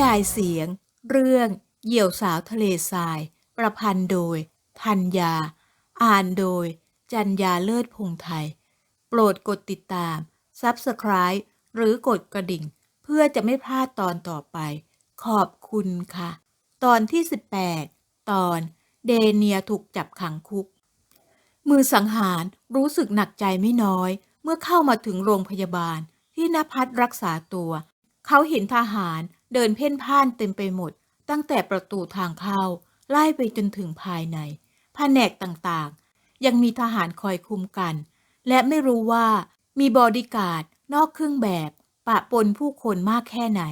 ยายเสียง เรื่อง เหยี่ยวสาวทะเลทราย ประพันธ์โดย ธัญญา อ่านโดย จัญญาเลิศพงไทย โปรดกดติดตาม Subscribe หรือกดกระดิ่ง เพื่อจะไม่พลาดตอนต่อไป ขอบคุณค่ะ ตอนที่ 18 ตอน เดเนียถูกจับขังคุก มือสังหารรู้สึกหนักใจไม่น้อย เมื่อเข้ามาถึงโรงพยาบาลที่นภัสรักษาตัว เขาเห็นทหาร เดินเพ่นพ่านเต็มไปหมด ตั้งแต่ประตูทางเข้าไล่ไปจนถึงภายในแผนกต่างๆ ยังมีทหารคอยคุมกัน และไม่รู้ว่ามีบอดี้การ์ดนอกเครื่องแบบ ปะปนผู้คนมากแค่ไหน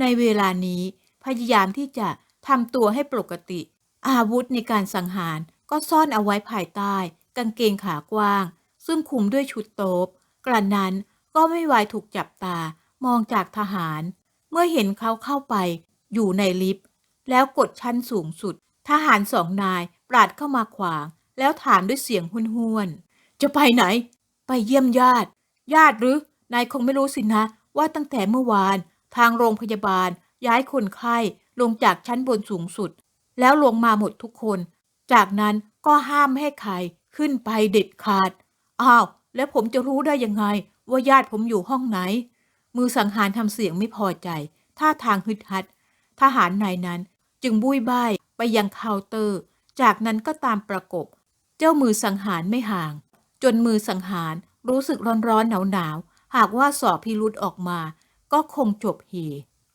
ในเวลานี้พยายามที่จะทำตัวให้ปกติ อาวุธในการสังหารก็ซ่อนเอาไว้ภายใต้ กางเกงขากว้าง ซึ่งคลุมด้วยชุดโต๊บกระนั้นก็ไม่วายถูกจับตามองจากทหาร เมื่อเห็นเขาเข้าไป อยู่ในลิฟต์ แล้วกดชั้นสูงสุด ทหารสองนายปราดเข้ามาขวาง แล้วถามด้วยเสียงหุนห้วนๆจะไปไหน ไปเยี่ยมญาติ ญาติหรือนายคงไม่รู้สินะ ว่าตั้งแต่เมื่อวาน ทางโรงพยาบาล ย้ายคนไข้ลงจากชั้นบนสูงสุด แล้วลงมาหมดทุกคน จากนั้นก็ห้ามให้ใครขึ้นไปเด็ดขาด อ้าว แล้วผมจะรู้ได้ยังไง ว่าญาติผมอยู่ห้องไหน มือสังหารทำเสียงไม่พอใจ ท่าทางฮึดฮัด ทหารนายนั้นจึงบุยบ้ายไปยังเคาน์เตอร์ จากนั้นก็ตามประกบ เจ้ามือสังหารไม่ห่าง จนมือสังหารรู้สึกร้อนๆหนาวๆหากว่าสอบพิรุธออกมา ก็คงจบเฮ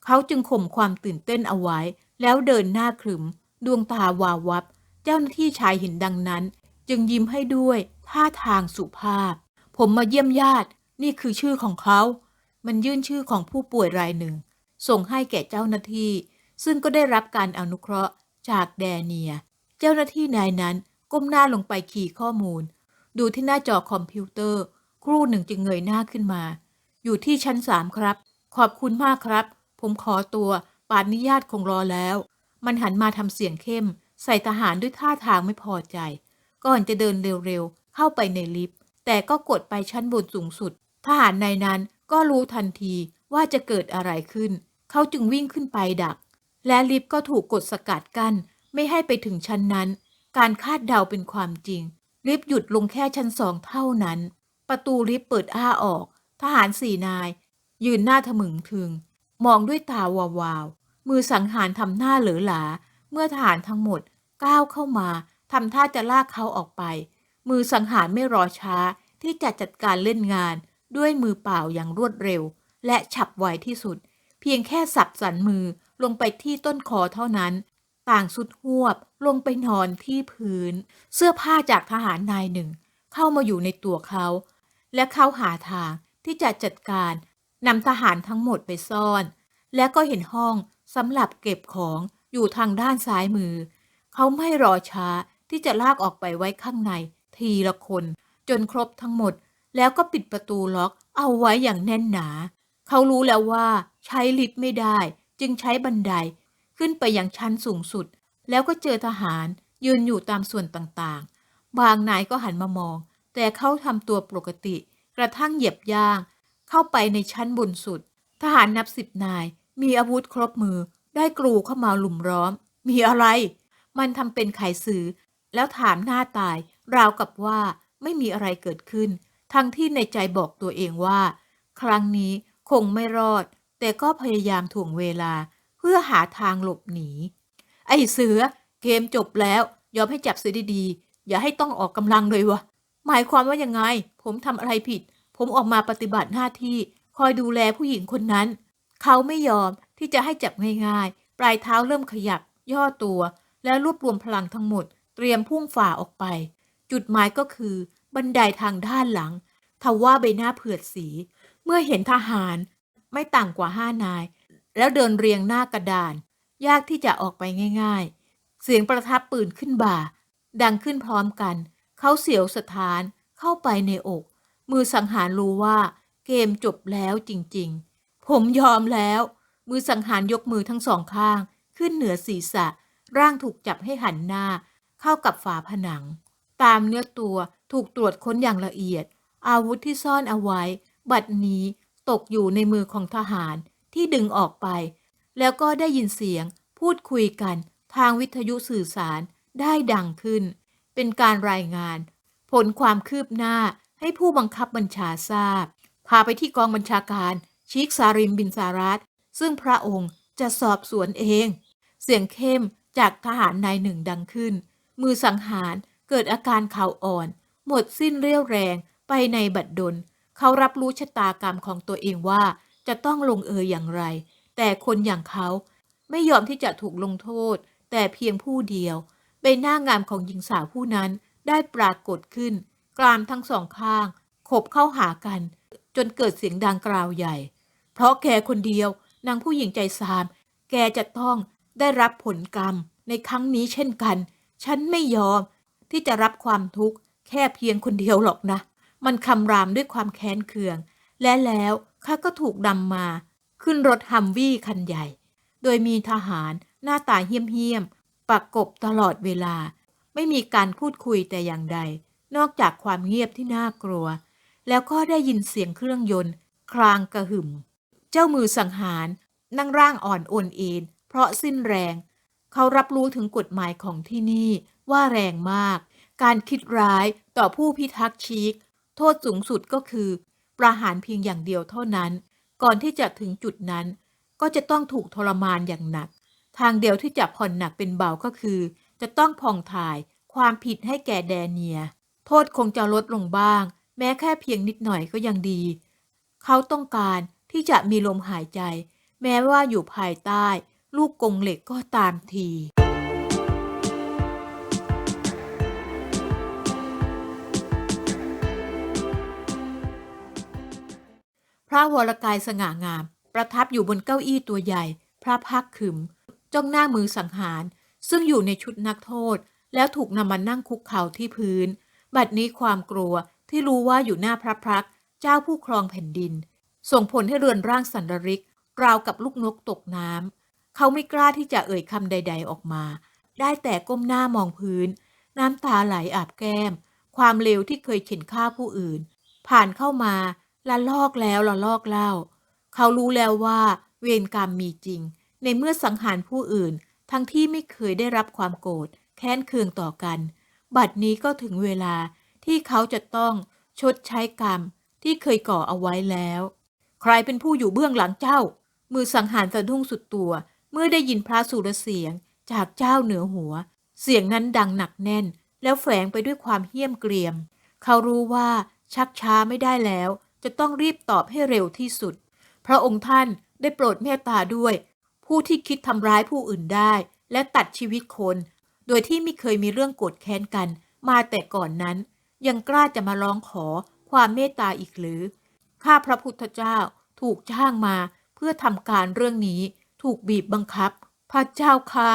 เขาจึงข่มความตื่นเต้นเอาไว้ แล้วเดินหน้าขรึม ดวงตาวาววับ เจ้าหน้าที่ชายเห็นดังนั้น จึงยิ้มให้ด้วยท่าทางสุภาพ ผมมาเยี่ยมญาติ นี่คือชื่อของเขา มันยื่นชื่อของผู้ป่วยรายหนึ่ง ส่งให้แก่เจ้าหน้าที่ ซึ่งก็ได้รับการอนุเคราะห์จากแดเนีย เจ้าหน้าที่นายนั้นก้มหน้าลงไปขี่ข้อมูล ดูที่หน้าจอคอมพิวเตอร์ ครู่หนึ่งจึงเงยหน้าขึ้นมา อยู่ที่ชั้นสามครับ ขอบคุณมากครับ ผมขอตัวป่านนี้ญาติคงรอแล้ว มันหันมาทำเสียงเข้ม ใส่ทหารด้วยท่าทางไม่พอใจ ก่อนจะเดินเร็วๆ เข้าไปในลิฟต์ แต่ก็กดไปชั้นบนสูงสุด ทหารในนั้น ก็รู้ทันทีว่าจะเกิดอะไรขึ้น เขาจึงวิ่งขึ้นไปดัก และลิฟต์ก็ถูกกดสกัดกั้น ไม่ให้ไปถึงชั้นนั้น การคาดเดาเป็นความจริง ลิฟต์หยุดลงแค่ชั้นสองเท่านั้น ประตูลิฟต์เปิดอ้าออก ทหารสี่นาย ยืนหน้าทะมึงถึง มองด้วยตาวาวๆมือสังหารทำหน้าเหลือหลา เมื่อทหารทั้งหมดก้าวเข้ามาทำท่าจะลากเขาออกไป มือสังหารไม่รอช้าที่จะจัดการเล่นงาน ด้วยมือเปล่าอย่างรวดเร็ว และฉับไวที่สุด เพียงแค่สับสันมือลงไปที่ต้นคอเท่านั้น ต่างสุดหวบลงไปนอนที่พื้น เสื้อผ้าจากทหารนายหนึ่ง เข้ามาอยู่ในตัวเขา และเขาหาทางที่จะจัดการนำทหารทั้งหมดไปซ่อน และก็เห็นห้องสำหรับเก็บของอยู่ทางด้านซ้ายมือ เขาไม่รอช้าที่จะลากออกไปไว้ข้างในทีละคน จนครบทั้งหมด แล้วก็ปิดประตูล็อกเอาไว้อย่างแน่นหนา เขารู้แล้วว่าใช้ลิฟต์ไม่ได้ จึงใช้บันไดขึ้นไปอยังชั้นสูงสุด แล้วก็เจอทหารยืนอยู่ตามส่วนต่างๆ บางนายก็หันมามอง แต่เขาทำตัวปกติ กระทั่งเหยียบย่าง เข้าไปในชั้นบนสุด ทหารนับสิบนาย มีอาวุธครบมือ ได้กรูเข้ามาหลุมล้อม มีอะไร มันทำเป็นไขสือ แล้วถามหน้าตาย ราวกับว่าไม่มีอะไรเกิดขึ้น ทั้งที่ในใจบอกตัวเองว่า ครั้งนี้คงไม่รอด แต่ก็พยายามถ่วงเวลาเพื่อหาทางหลบหนี ไอ้เสือ เกมจบแล้ว ยอมให้จับเสียดีๆ อย่าให้ต้องออกกำลังเลยวะ หมายความว่ายังไง ผมทำอะไรผิด ผมออกมาปฏิบัติหน้าที่ คอยดูแลผู้หญิงคนนั้น เขาไม่ยอมที่จะให้จับง่ายๆ ปลายเท้าเริ่มขยับ ย่อตัว แล้วรวบรวมพลังทั้งหมด เตรียมพุ่งฝ่าออกไป จุดหมายก็คือ บันไดทางด้านหลังทว่าใบหน้าเผือดสี เมื่อเห็นทหารไม่ต่างกว่าห้านาย แล้วเดินเรียงหน้ากระดาน ยากที่จะออกไปง่ายๆ เสียงประทับปืนขึ้นบ่า ดังขึ้นพร้อมกัน เขาเสียวสถานเข้าไปในอก มือสังหารรู้ว่าเกมจบแล้วจริงๆ ผมยอมแล้ว มือสังหารยกมือทั้งสองข้าง ขึ้นเหนือศีรษะ ร่างถูกจับให้หันหน้า เข้ากับฝาผนัง ตามเนื้อตัว ถูกตรวจค้นอย่างละเอียด อาวุธที่ซ่อนเอาไว้ บัดนี้ตกอยู่ในมือของทหารที่ดึงออกไป แล้วก็ได้ยินเสียงพูดคุยกันทางวิทยุสื่อสารได้ดังขึ้น เป็นการรายงาน ผลความคืบหน้าให้ผู้บังคับบัญชาทราบ พาไปที่กองบัญชาการชิกซาริมบินซารัตซึ่งพระองค์จะสอบสวนเอง เสียงเข้มจากทหารนายหนึ่งดังขึ้น มือสังหารเกิดอาการเข่าอ่อน หมดสิ้นเรี่ยวแรงไปในบัดดล เขารับรู้ชะตากรรมของตัวเองว่าจะต้องลงเอยอย่างไร แต่คนอย่างเขาไม่ยอมที่จะถูกลงโทษ แต่เพียงผู้เดียวใบหน้างามของหญิงสาวผู้นั้นได้ปรากฏขึ้น กรามทั้งสองข้าง ขบเข้าหากัน จนเกิดเสียงดังกราวใหญ่ เพราะแกคนเดียวนางผู้หญิงใจซาม แกจะต้องได้รับผลกรรมในครั้งนี้เช่นกัน ฉันไม่ยอมที่จะรับความทุกข์ แค่เพียงคนเดียวหรอกนะ มันคำรามด้วยความแค้นเคือง และแล้วข้าก็ถูกนำมา ขึ้นรถฮัมวี่คันใหญ่ โดยมีทหารหน้าตาเหี้ยมๆประกบตลอดเวลา ไม่มีการพูดคุยแต่อย่างใด นอกจากความเงียบที่น่ากลัว แล้วก็ได้ยินเสียงเครื่องยนต์ คลางกระหึ่ม เจ้ามือสังหารนั่งร่างอ่อนโอนเอ็นเพราะสิ้นแรง เขารับรู้ถึงกฎหมายของที่นี่ว่าแรงมาก การคิดร้ายต่อผู้พิทักษ์ชีก โทษสูงสุดก็คือ ประหารเพียงอย่างเดียวเท่านั้น ก่อนที่จะถึงจุดนั้น ก็จะต้องถูกทรมานอย่างหนัก ทางเดียวที่จะผ่อนหนักเป็นเบาก็คือ จะต้องผ่องถ่ายความผิดให้แก่แดเนีย โทษคงจะลดลงบ้าง แม้แค่เพียงนิดหน่อยก็ยังดี เขาต้องการที่จะมีลมหายใจ แม้ว่าอยู่ภายใต้ ลูกกงเหล็กก็ตามที พระวรกายสง่างาม ประทับอยู่บนเก้าอี้ตัวใหญ่ พระพักขึม จ้องหน้ามือสังหาร ซึ่งอยู่ในชุดนักโทษ แล้วถูกนำมานั่งคุกเข่าที่พื้น บัดนี้ความกลัวที่รู้ว่าอยู่หน้าพระพักเจ้าผู้ครองแผ่นดิน ส่งผลให้เรือนร่างสันดริก ราวกับลูกนกตกน้ำเขาไม่กล้าที่จะเอ่ยคำใด ๆออกมา ได้แต่ก้มหน้ามองพื้น น้ำตาไหลอาบแก้ม ความเลวที่เคยเข็นฆ่าผู้อื่น ผ่านเข้ามา ละลอกแล้วละลอกเล่า เขารู้แล้วว่า เวรกรรมมีจริง ในเมื่อสังหารผู้อื่น ทั้งที่ไม่เคยได้รับความโกรธแค้นเคืองต่อกัน บัดนี้ก็ถึงเวลาที่เขาจะต้องชดใช้กรรมที่เคยก่อเอาไว้แล้ว ใครเป็นผู้อยู่เบื้องหลังเจ้า มือสังหารสะดุ้งสุดตัว เมื่อได้ยินพระสุรเสียงจากเจ้าเหนือหัว เสียงนั้นดังหนักแน่น แล้วแฝงไปด้วยความเหี้ยมเกรียม เขารู้ว่าชักช้าไม่ได้แล้ว จะต้องรีบตอบให้เร็วที่สุด พระองค์ท่านได้โปรดเมตตาด้วย ผู้ที่คิดทำร้ายผู้อื่นได้ และตัดชีวิตคน โดยที่ไม่เคยมีเรื่องโกรธแค้นกัน มาแต่ก่อนนั้น ยังกล้าจะมาร้องขอความเมตตาอีกหรือ ข้าพระพุทธเจ้าถูกจ้างมาเพื่อทำการเรื่องนี้ถูกบีบบังคับ พระเจ้าค่ะ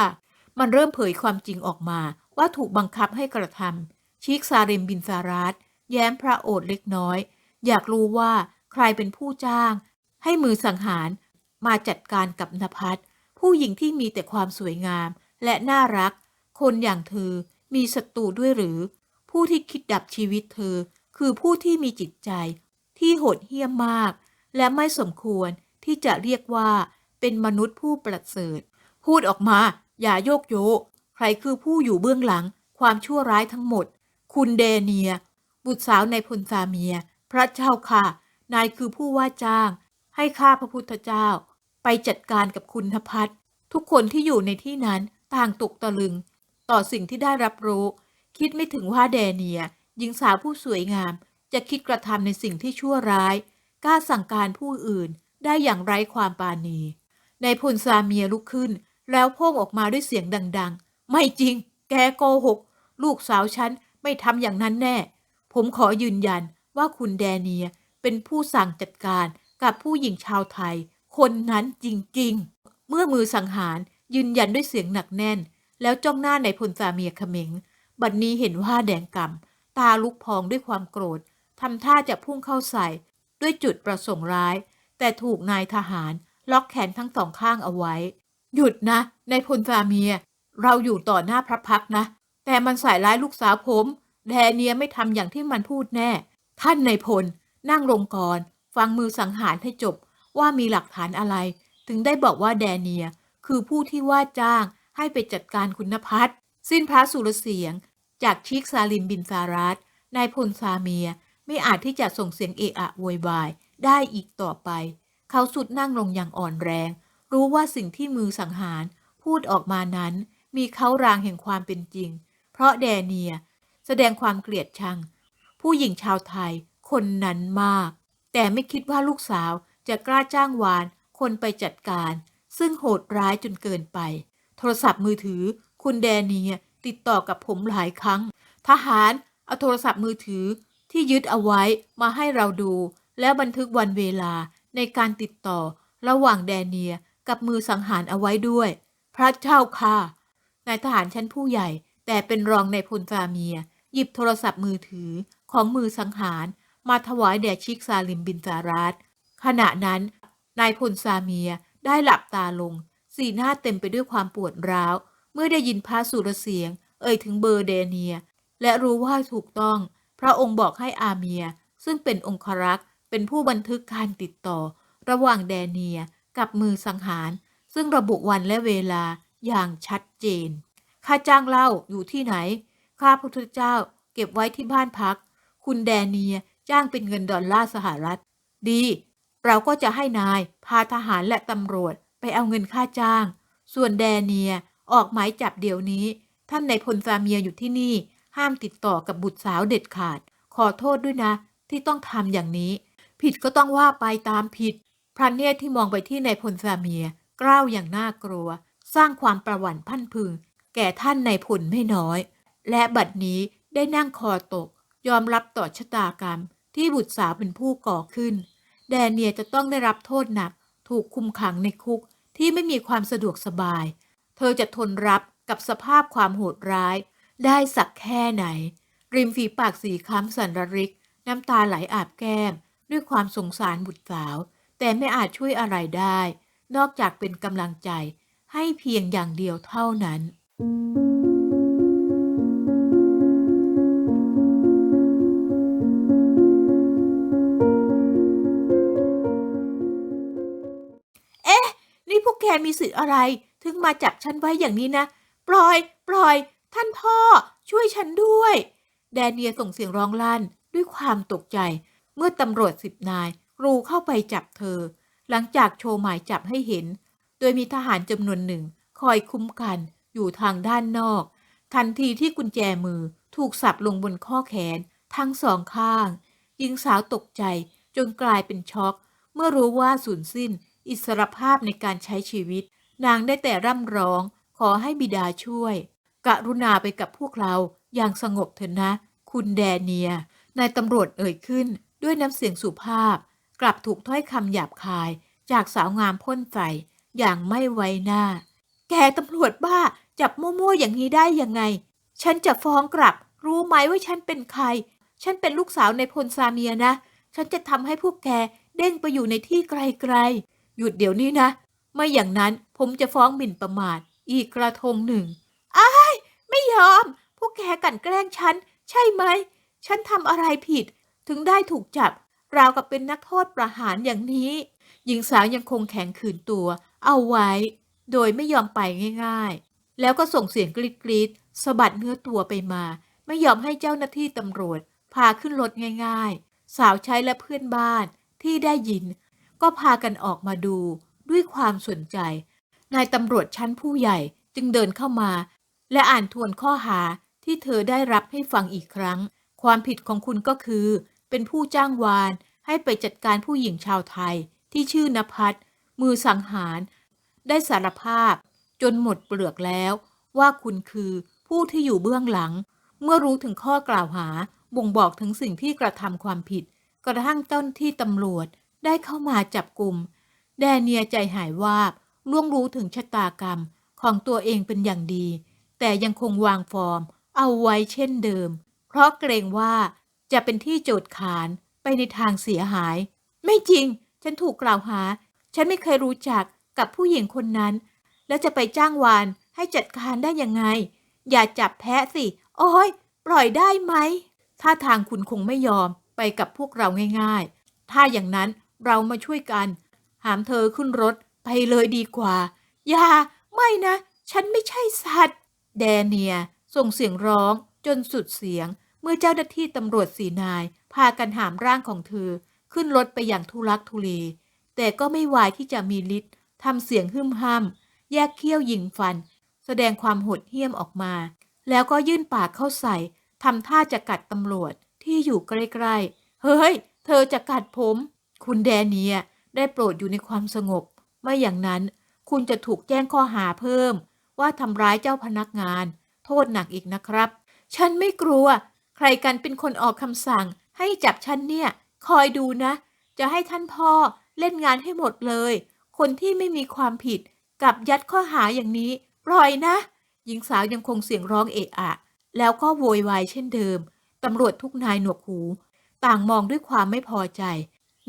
มันเริ่มเผยความจริงออกมาว่าถูกบังคับให้กระทำชิกซาเรมบินซารัสแย้มพระโอษฐ์เล็กน้อย อยากรู้ว่าใครเป็นผู้จ้าง ให้มือสังหารมาจัดการกับนภัสผู้หญิงที่มีแต่ความสวยงามและน่ารัก คนอย่างเธอมีศัตรูด้วยหรือ ผู้ที่คิดดับชีวิตเธอ คือผู้ที่มีจิตใจ ที่โหดเหี้ยมมาก และไม่สมควรที่จะเรียกว่าเป็นมนุษย์ผู้ประเสริฐ พูดออกมา อย่าโยกโยใครคือผู้อยู่เบื้องหลัง ความชั่วร้ายทั้งหมด คุณเดเนีย บุตรสาวในพลซาเมีย พระเจ้าค่ะ นายคือผู้ว่าจ้าง ให้ข้าพระพุทธเจ้า ไปจัดการกับคุณทพัฒน์ทุกคนที่อยู่ในที่นั้นต่างตกตะลึง ต่อสิ่งที่ได้รับรู้ คิดไม่ถึงว่าแดเนียหญิงสาวผู้สวยงาม จะคิดกระทำในสิ่งที่ชั่วร้าย กล้าสั่งการผู้อื่นได้อย่างไร้ความปราณีในพลซาเมียลุกขึ้น แล้วโพ่งออกมาด้วยเสียงดัง ๆ ไม่จริง แกโกหก ลูกสาวฉันไม่ทำอย่างนั้นแน่ ผมขอยืนยัน ว่าคุณแดเนียเป็นผู้สั่งจัดการกับผู้หญิงชาวไทย คนนั้นจริงๆ เมื่อมือสังหารยืนยันด้วยเสียงหนักแน่น แล้วจ้องหน้าในพลซาเมียเขมงบัดนนี้เห็นว่าแดงกำตาลุกพองด้วยความโกรธทำท่าจะพุ่งเข้าใส่ด้วยจุดประสงค์ร้าย แต่ถูกนายทหารล็อกแขนทั้งสองข้างเอาไว้ หยุดนะในพลซาเมีย เราอยู่ต่อหน้าพระพักนะ แต่มันใส่ร้ายลูกสาวผม แดเนียไม่ทำอย่างที่มันพูดแน่ ท่านในายพล นั่งลงก่อน ฟังมือสังหารให้จบว่ามีหลักฐานอะไร ถึงได้บอกว่าแดเนีย คือผู้ที่ว่าจ้างให้ไปจัดการคุณพัฒน์สิ้นพระสุรเสียง จากชิกซาลิมบินซารัตนายพลซาเมีย ไม่อาจที่จะส่งเสียงเอะอะโวยวาย ได้อีกต่อไป เขาสุดนั่งลงอย่างอ่อนแรง รู้ว่าสิ่งที่มือสังหาร พูดออกมานั้น มีเขารางแห่งความเป็นจริง เพราะแดเนีย แสดงความเกลียดชัง ผู้หญิงชาวไทย คนนั้นมาก แต่ไม่คิดว่าลูกสาวจะกล้าจ้างวานคนไปจัดการ ซึ่งโหดร้ายจนเกินไป โทรศัพท์มือถือ คุณแดเนียติดต่อกับผมหลายครั้ง ทหารเอาโทรศัพท์มือถือที่ยึดเอาไว้มาให้เราดู แล้วบันทึกวันเวลาในการติดต่อระหว่างแดเนียกับมือสังหารเอาไว้ด้วย พระเจ้าค่ะนายทหารชั้นผู้ใหญ่แต่เป็นรองในพลซาเมีย หยิบโทรศัพท์มือถือของมือสังหาร มาถวายแด่ชิกซาลิมบินซารัตขณะนั้น นายพลซาเมียได้หลับตาลง สีหน้าเต็มไปด้วยความปวดร้าว เมื่อได้ยินพระสุรเสียง เอ่ยถึงเบอร์เดเนีย และรู้ว่าถูกต้อง พระองค์บอกให้อาเมีย ซึ่งเป็นองครักษ์เป็นผู้บันทึกการติดต่อ ระหว่างแดเนียกับมือสังหาร ซึ่งระบุวันและเวลาอย่างชัดเจน ค่าจ้างเล้าอยู่ที่ไหน ข้าพระพุทธเจ้าเก็บไว้ที่บ้านพัก คุณแดเนียจ้างเป็นเงินดอลลาร์สหรัฐ ดี เราก็จะให้นายพาทหารและตำรวจไปเอาเงินค่าจ้าง ส่วนแดเนียออกหมายจับเดี๋ยวนี้ ท่านในพลซาเมียอยู่ที่นี่ ห้ามติดต่อกับบุตรสาวเด็ดขาด ขอโทษด้วยนะ ที่ต้องทำอย่างนี้ ผิดก็ต้องว่าไปตามผิด พระเนตรที่มองไปที่ในพลซาเมียกล้าวอย่างน่ากลัว สร้างความประหวั่นพันพึง แก่ท่านในพลไม่น้อย และบัดนี้ได้นั่งคอตก ยอมรับต่อชะตากรรม ที่บุตรสาวเป็นผู้ก่อขึ้น แดเนียจะต้องได้รับโทษหนัก ถูกคุมขังในคุกที่ไม่มีความสะดวกสบาย เธอจะทนรับกับสภาพความโหดร้าย ได้สักแค่ไหน ริมฝีปากสีคล้ำสันร,ริก น้ำตาไหลอาบแก้ม ด้วยความสงสารบุตรสาว แต่ไม่อาจช่วยอะไรได้ นอกจากเป็นกำลังใจให้เพียงอย่างเดียวเท่านั้นเนี่พวกแกมีสิทธิ์อะไร ถึงมาจับฉันไว้อย่างนี้นะ ปล่อย ปล่อย ท่านพ่อ ช่วยฉันด้วย แดเนียส่งเสียงร้องลั่นด้วยความตกใจ เมื่อตำรวจสิบนายรูเข้าไปจับเธอ หลังจากโชว์หมายจับให้เห็น โดยมีทหารจำนวนหนึ่งคอยคุ้มกันอยู่ทางด้านนอก ทันทีที่กุญแจมือถูกสับลงบนข้อแขน ทั้งสองข้างหญิงสาวตกใจจนกลายเป็นช็อก เมื่อรู้ว่าสูญสิ้น อิสรภาพในการใช้ชีวิต นางได้แต่ร่ำร้อง ขอให้บิดาช่วย กรุณาไปกับพวกเราอย่างสงบเถอะนะ คุณแดเนียนายตำรวจเอ่ยขึ้น ด้วยน้ำเสียงสุภาพ กลับถูกถ้อยคำหยาบคาย จากสาวงามพ่นใส่อย่างไม่ไว้หน้า แกตำรวจบ้าจับมั่วๆอย่างนี้ได้ยังไง ฉันจะฟ้องกลับ รู้ไหมว่าฉันเป็นใคร ฉันเป็นลูกสาวในพลซาเมียนะ ฉันจะทำให้พวกแกเด้งไปอยู่ในที่ไกลๆ หยุดเดี๋ยวนี้นะ ไม่อย่างนั้นผมจะฟ้องหมิ่นประมาท อีกกระทงหนึ่งอ้ายไม่ยอม พวกแกกันแกล้งฉัน ใช่ไหม ฉันทำอะไรผิด ถึงได้ถูกจับ ราวกับเป็นนักโทษประหารอย่างนี้ หญิงสาวยังคงแข็งขืนตัว เอาไว้ โดยไม่ยอมไปง่าย ๆ แล้วก็ส่งเสียงกรีดกรีดสะบัดเนื้อตัวไปมา ไม่ยอมให้เจ้าหน้าที่ตำรวจ พาขึ้นรถง่าย ๆ สาวใช้และเพื่อนบ้านที่ได้ยิน ก็พากันออกมาดูด้วยความสนใจ นายตำรวจชั้นผู้ใหญ่จึงเดินเข้ามา และอ่านทวนข้อหาที่เธอได้รับให้ฟังอีกครั้ง ความผิดของคุณก็คือ เป็นผู้จ้างวานให้ไปจัดการผู้หญิงชาวไทยที่ชื่อนภัสมือสังหาร ได้สารภาพ จนหมดเปลือกแล้ว ว่าคุณคือผู้ที่อยู่เบื้องหลัง เมื่อรู้ถึงข้อกล่าวหาบ่งบอกถึงสิ่งที่กระทำความผิด กระทั่งเจ้าหน้าที่ตำรวจ ได้เข้ามาจับกลุ่ม แดเนียใจหายวาบล่วงรู้ถึงชะตากรรมของตัวเองเป็นอย่างดี แต่ยังคงวางฟอร์ม เอาไว้เช่นเดิม เพราะเกรงว่าจะเป็นที่โจทย์ขานไปในทางเสียหาย ไม่จริง ฉันถูกกล่าวหา ฉันไม่เคยรู้จักกับผู้หญิงคนนั้น แล้วจะไปจ้างวานให้จัดการได้ยังไง อย่าจับแพะสิ โอ้ย ปล่อยได้ไหม ถ้าทางคุณคงไม่ยอมไปกับพวกเราง่าย ๆ ถ้าอย่างนั้น เรามาช่วยกัน หามเธอขึ้นรถไปเลยดีกว่า อย่า ไม่นะ ฉันไม่ใช่สัตว์ แดเนียส่งเสียงร้องจนสุดเสียง เมื่อเจ้าหน้าที่ตำรวจสีนาย พากันหามร่างของเธอ ขึ้นรถไปอย่างทุลักทุเล แต่ก็ไม่วายที่จะมีฤทธิ์ทำเสียงหึ่มห้ำแยกเขี้ยวยิงฟัน แสดงความโหดเหี้ยมออกมา แล้วก็ยื่นปากเข้าใส่ทำท่าจะกัดตำรวจที่อยู่ใกล้ๆ เฮ้ย เธอจะกัดผม คุณแดเนียได้โปรดอยู่ในความสงบ ไม่อย่างนั้นคุณจะถูกแจ้งข้อหาเพิ่ม ว่าทำร้ายเจ้าพนักงาน โทษหนักอีกนะครับ ฉันไม่กลัว ใครกันเป็นคนออกคำสั่ง ให้จับฉันเนี่ย คอยดูนะ จะให้ท่านพ่อเล่นงานให้หมดเลย คนที่ไม่มีความผิดกับยัดข้อหาอย่างนี้ปล่อยนะ หญิงสาวยังคงเสียงร้องเอะอะ แล้วก็โวยวายเช่นเดิมตำรวจทุกนายหนวกหู ต่างมองด้วยความไม่พอใจ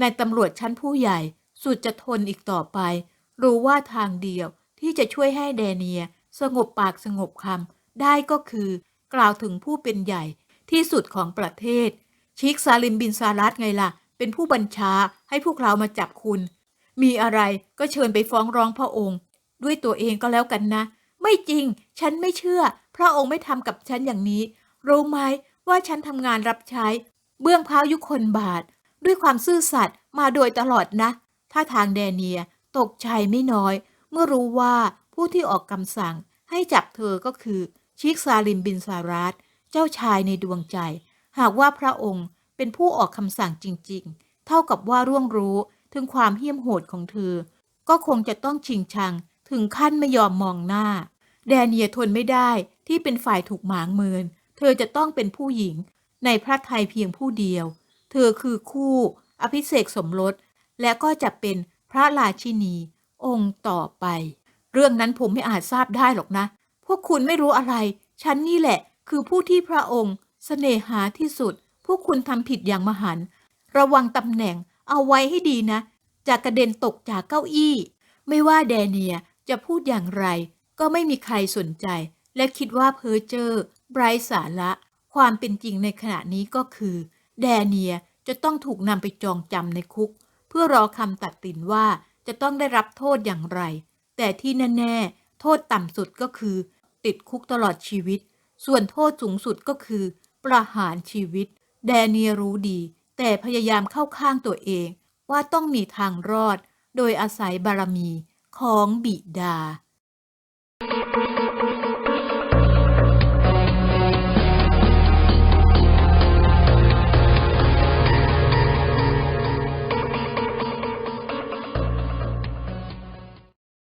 นายตำรวจชั้นผู้ใหญ่สุดจะทนอีกต่อไป รู้ว่าทางเดียวที่จะช่วยให้แดเนีย สงบปากสงบคำได้ก็คือ กล่าวถึงผู้เป็นใหญ่ที่สุดของประเทศ ชิกซาลิมบินซารัตไงล่ะ เป็นผู้บัญชาให้พวกเรามาจับคุณ มีอะไรก็เชิญไปฟ้องร้องพระองค์ ด้วยตัวเองก็แล้วกันนะ ไม่จริง ฉันไม่เชื่อ พระองค์ไม่ทำกับฉันอย่างนี้ รู้ไหมว่าฉันทำงานรับใช้ เบื้องพร้ายุคนบาท ด้วยความซื่อสัตย์มาโดยตลอดนะ ถ้าทางแดเนียตกใจไม่น้อย เมื่อรู้ว่าผู้ที่ออกคำสั่งให้จับเธอก็คือชิกซาลิมบินซารัตเจ้าชายในดวงใจ หากว่าพระองค์เป็นผู้ออกคำสั่งจริงๆ เท่ากับว่าร่วงรู้ถึงความเหี้ยมโหดของเธอ ก็คงจะต้องชิงชังถึงขั้นไม่ยอมมองหน้า แดเนียทนไม่ได้ที่เป็นฝ่ายถูกหมางเมิน เธอจะต้องเป็นผู้หญิงในพระไทยเพียงผู้เดียว ธอคือคู่อภิเษกสมรส และก็จะเป็นพระราชินีองค์ต่อไป เรื่องนั้นผมไม่อาจทราบได้หรอกนะ พวกคุณไม่รู้อะไร ฉันนี่แหละคือผู้ที่พระองค์เสน่หาที่สุด พวกคุณทำผิดอย่างมหันต์ระวังตำแหน่งเอาไว้ให้ดีนะ จะกระเด็นตกจากเก้าอี้ ไม่ว่าแดเนียจะพูดอย่างไร ก็ไม่มีใครสนใจ และคิดว่าเพอเจอร์ไบรท์สาระ ความเป็นจริงในขณะนี้ก็คือ แดเนียจะต้องถูกนำไปจองจำในคุก เพื่อรอคำตัดสินว่าจะต้องได้รับโทษอย่างไร แต่ที่แน่ๆ โทษต่ำสุดก็คือ ติดคุกตลอดชีวิต ส่วนโทษสูงสุดก็คือ ประหารชีวิต แดเนียรู้ดี แต่พยายามเข้าข้างตัวเอง ว่าต้องมีทางรอด โดยอาศัยบารมีของบิดา